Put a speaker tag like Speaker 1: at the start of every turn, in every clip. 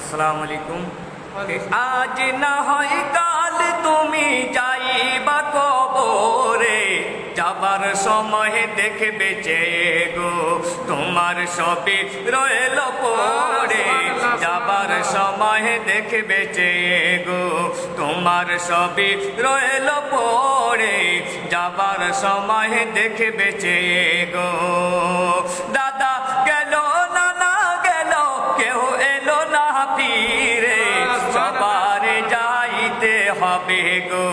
Speaker 1: আসসালামু আলাইকুম। আজ না হয় কাল তুমি যাইবা কবরে, যাবার সময় দেখবে চেয়ে গো তোমার সবে রয়েল পরে। যাবার সময় দেখবে চেয়ে গো তোমার সবে রয়েল পড়ে যাবার সময় দেখবে চেয়ে গো হবে গো?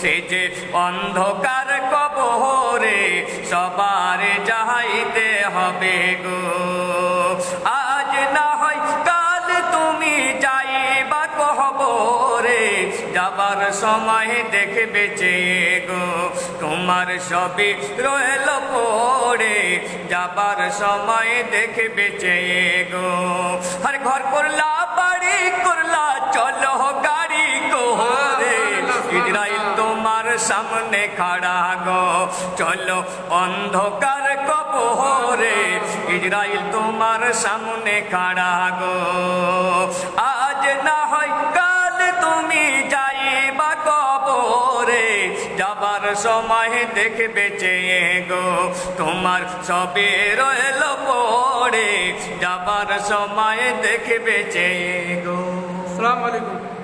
Speaker 1: সে যে অন্ধকার কবরে সবার যাইতে হবে গো। আজ না হয় কাল তুমি যাইবা কবরে, যাবার সময় দেখবে চেয়ে গো। তোমার সবই রয়েল পড়ে, যাবার সময় দেখবে চেয়ে গো। আর ঘর করলা, বাড়ি করলা তোমার সামনে খাড়া গো। চলো অন্ধকার কবরে, ইসরাইল তোমার সামনে খাড়া গো। আজ না হয় কাল তুমি যাইবা কবরে, যাবার সময় দেখবে চেয়ে গো। তোমার সবে রয়েল পড়ে, যাবার সময় দেখবে চেয়ে গো।
Speaker 2: আসসালামু আলাইকুম।